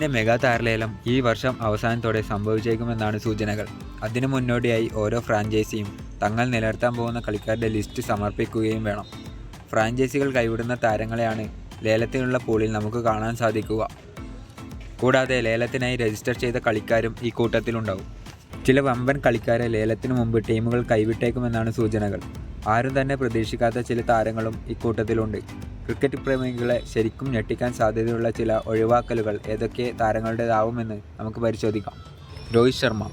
എല്ലിന്റെ മെഗാ താരലേലം ഈ വർഷം അവസാനത്തോടെ സംഭവിച്ചേക്കുമെന്നാണ് സൂചനകൾ. അതിനു മുന്നോടിയായി ഓരോ ഫ്രാഞ്ചൈസിയും തങ്ങൾ നിലനിർത്താൻ പോകുന്ന കളിക്കാരുടെ ലിസ്റ്റ് സമർപ്പിക്കുകയും വേണം. ഫ്രാഞ്ചൈസികൾ കൈവിടുന്ന താരങ്ങളെയാണ് ലേലത്തിനുള്ള പൂളിൽ നമുക്ക് കാണാൻ സാധിക്കുക. കൂടാതെ ലേലത്തിനായി രജിസ്റ്റർ ചെയ്ത കളിക്കാരും ഈ കൂട്ടത്തിലുണ്ടാവും. ചില വമ്പൻ കളിക്കാരെ ലേലത്തിനു മുമ്പ് ടീമുകൾ കൈവിട്ടേക്കുമെന്നാണ് സൂചനകൾ. ആരും തന്നെ പ്രതീക്ഷിക്കാത്ത ചില താരങ്ങളും ഇക്കൂട്ടത്തിലുണ്ട് ക്രിക്കറ്റ് പ്രേമികളെ ശരിക്കും ഞെട്ടിക്കാൻ സാധ്യതയുള്ള ചില ഒഴിവാക്കലുകൾ ഏതൊക്കെ താരങ്ങളുടേതാവുമെന്ന് നമുക്ക് പരിശോധിക്കാം. രോഹിത് ശർമ്മ.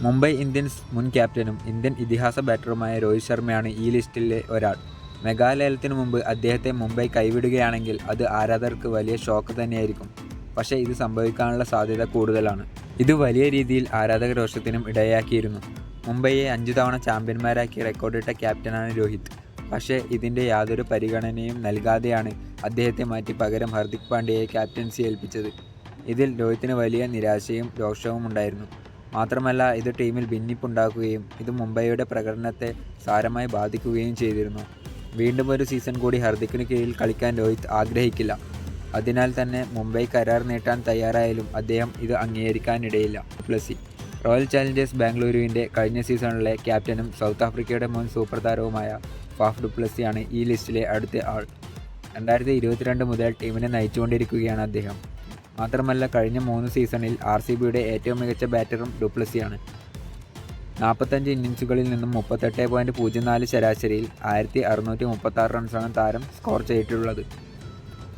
മുംബൈ ഇന്ത്യൻസ് മുൻ ക്യാപ്റ്റനും ഇന്ത്യൻ ഇതിഹാസ ബാറ്ററുമായ രോഹിത് ശർമ്മയാണ് ഈ ലിസ്റ്റിലെ ഒരാൾ. മെഗാലയത്തിനു മുമ്പ് അദ്ദേഹത്തെ മുംബൈ കൈവിടുകയാണെങ്കിൽ അത് ആരാധകർക്ക് വലിയ ഷോക്ക് തന്നെയായിരിക്കും. പക്ഷേ ഇത് സംഭവിക്കാനുള്ള സാധ്യത കൂടുതലാണ്. ഇത് വലിയ രീതിയിൽ ആരാധക രോഷത്തിനും ഇടയാക്കിയിരുന്നു. മുംബൈയെ അഞ്ചു തവണ ചാമ്പ്യന്മാരാക്കി റെക്കോർഡിട്ട ക്യാപ്റ്റനാണ് രോഹിത്. പക്ഷേ ഇതിന്റെ യാതൊരു പരിഗണനയും നൽകാതെയാണ് അദ്ദേഹത്തെ മാറ്റി പകരം ഹർദിക് പാണ്ഡ്യയെ ക്യാപ്റ്റൻസി ഏൽപ്പിച്ചത്. ഇതിൽ രോഹിത്തിന് വലിയ നിരാശയും രോഷവും ഉണ്ടായിരുന്നു. മാത്രമല്ല ഇത് ടീമിൽ ഭിന്നിപ്പുണ്ടാക്കുകയും ഇത് മുംബൈയുടെ പ്രകടനത്തെ സാരമായി ബാധിക്കുകയും ചെയ്തിരുന്നു. വീണ്ടും ഒരു സീസൺ കൂടി ഹർദിക്കിന് കീഴിൽ കളിക്കാൻ രോഹിത് ആഗ്രഹിക്കില്ല. അതിനാൽ തന്നെ മുംബൈ കരാർ നീട്ടാൻ തയ്യാറായാലും അദ്ദേഹം ഇത് അംഗീകരിക്കാനിടയില്ല. പ്ലസി റോയൽ ചാലഞ്ചേഴ്സ് ബാംഗ്ലൂരുവിന്റെ കഴിഞ്ഞ സീസണിലെ ക്യാപ്റ്റനും സൗത്ത് ആഫ്രിക്കയുടെ മുൻ സൂപ്പർ താരവുമായ ഫാഫ് ഡുപ്ലസിയാണ് ഈ ലിസ്റ്റിലെ അടുത്ത ആൾ. രണ്ടായിരത്തി ഇരുപത്തിരണ്ട് മുതൽ ടീമിനെ നയിച്ചുകൊണ്ടിരിക്കുകയാണ് അദ്ദേഹം. മാത്രമല്ല കഴിഞ്ഞ മൂന്ന് സീസണിൽ ആർ സി ബിയുടെ ഏറ്റവും മികച്ച ബാറ്ററും ഡുപ്ലസിയാണ്. നാൽപ്പത്തഞ്ച് ഇന്നിങ്സുകളിൽ നിന്നും മുപ്പത്തെട്ട് പോയിന്റ് പൂജ്യം നാല് ശരാശരിയിൽ ആയിരത്തി അറുന്നൂറ്റി മുപ്പത്താറ് റൺസാണ് താരം സ്കോർ ചെയ്തിട്ടുള്ളത്.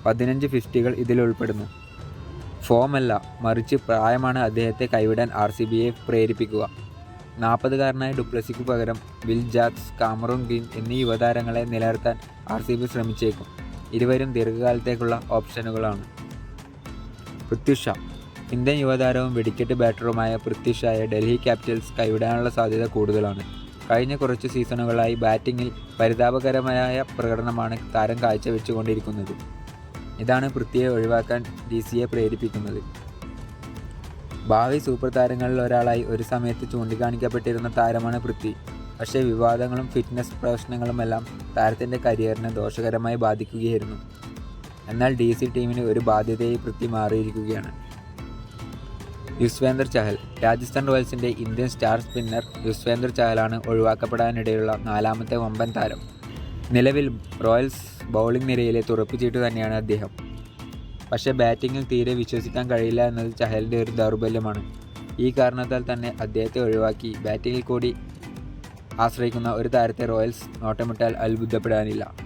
പതിനഞ്ച് ഫിഫ്റ്റികൾ ഇതിൽ ഉൾപ്പെടുന്നു. ഫോമല്ല. മറിച്ച് പ്രായമാണ് അദ്ദേഹത്തെ കൈവിടാൻ ആർ സി ബിയെ പ്രേരിപ്പിക്കുക. നാൽപ്പതുകാരനായ ഡുപ്ലസിക്കു പകരം വിൽ ജാക്സ് കാമറൂൺ ഗ്രീൻ എന്നീ യുവതാരങ്ങളെ നിലനിർത്താൻ ആർ സി ബി ശ്രമിച്ചേക്കും. ഇരുവരും ദീർഘകാലത്തേക്കുള്ള ഓപ്ഷനുകളാണ്. പൃഥ്വി ഷാ ഇന്ത്യൻ യുവതാരവും വെടിക്കെട്ട് ബാറ്ററുമായ പൃഥ്വി ഷായെ ഡൽഹി ക്യാപിറ്റൽസ് കൈവിടാനുള്ള സാധ്യത കൂടുതലാണ്. കഴിഞ്ഞ കുറച്ച് സീസണുകളായി ബാറ്റിങ്ങിൽ പരിതാപകരമായ പ്രകടനമാണ് താരം കാഴ്ചവെച്ചുകൊണ്ടിരിക്കുന്നത്. ഇതാണ് പൃഥ്വിയെ ഒഴിവാക്കാൻ ഡി സിയെ പ്രേരിപ്പിക്കുന്നത്. ഭാവി സൂപ്പർ താരങ്ങളിൽ ഒരാളായി ഒരു സമയത്ത് ചൂണ്ടിക്കാണിക്കപ്പെട്ടിരുന്ന താരമാണ് പൃഥ്വി. പക്ഷേ വിവാദങ്ങളും ഫിറ്റ്നസ് പ്രശ്നങ്ങളുമെല്ലാം താരത്തിന്റെ കരിയറിനെ ദോഷകരമായി ബാധിക്കുകയായിരുന്നു. എന്നാൽ ഡി സി ടീമിന് ഒരു ബാധ്യതയായി പൃഥ്വി മാറിയിരിക്കുകയാണ്. യുസ്വേന്ദർ ചഹൽ രാജസ്ഥാൻ റോയൽസിന്റെ ഇന്ത്യൻ സ്റ്റാർ സ്പിന്നർ യുസ്വേന്ദർ ചഹലാണ് ഒഴിവാക്കപ്പെടാനിടയുള്ള നാലാമത്തെ വമ്പൻ താരം. നിലവിൽ റോയൽസ് ബൗളിംഗ് നിരയിലെ തുറപ്പിച്ചിട്ട് തന്നെയാണ് അദ്ദേഹം. പക്ഷേ ബാറ്റിങ്ങിൽ തീരെ വിശ്വസിക്കാൻ കഴിയില്ല എന്നത് ചഹലിന്റെ ഒരു ദൗർബല്യമാണ്. ഈ കാരണത്താൽ തന്നെ അദ്ദേഹത്തെ ഒഴിവാക്കി ബാറ്റിങ്ങിൽ കൂടി ആശ്രയിക്കുന്ന ഒരു താരത്തെ റോയൽസ് നോട്ടമിട്ടാൽ അത്ഭുതപ്പെടാനില്ല.